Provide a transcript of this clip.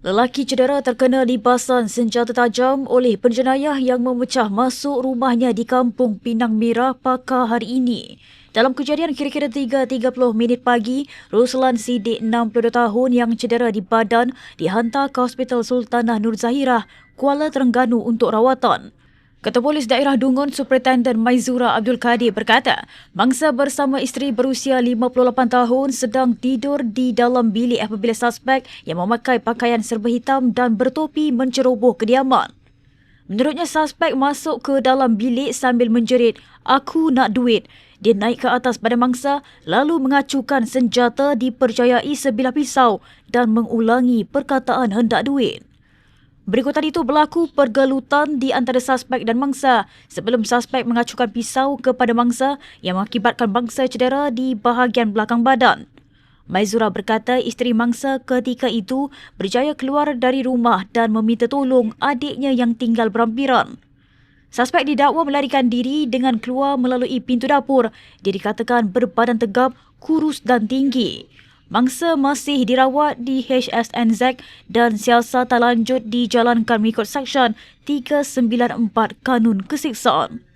Lelaki cedera terkena libasan senjata tajam oleh penjenayah yang memecah masuk rumahnya di Kampung Pinang Merah Pakar hari ini. Dalam kejadian kira-kira 3.30 minit pagi, Ruslan Sidik 62 tahun yang cedera di badan dihantar ke Hospital Sultanah Nur Zahirah, Kuala Terengganu untuk rawatan. Ketua Polis Daerah Dungun Superintendent Maizura Abdul Kadir berkata, mangsa bersama isteri berusia 58 tahun sedang tidur di dalam bilik apabila suspek yang memakai pakaian serba hitam dan bertopi menceroboh kediaman. Menurutnya suspek masuk ke dalam bilik sambil menjerit, "Aku nak duit." Dia naik ke atas pada mangsa lalu mengacukan senjata dipercayai sebilah pisau dan mengulangi perkataan hendak duit. Berikutan itu berlaku pergelutan di antara suspek dan mangsa sebelum suspek mengacukan pisau kepada mangsa yang mengakibatkan mangsa cedera di bahagian belakang badan. Maizura berkata isteri mangsa ketika itu berjaya keluar dari rumah dan meminta tolong adiknya yang tinggal berampiran. Suspek didakwa melarikan diri dengan keluar melalui pintu dapur. Dia dikatakan berbadan tegap, kurus dan tinggi. Mangsa masih dirawat di HSNZ dan siasatan lanjut dijalankan mengikut Seksyen 394 Kanun Kesiksaan.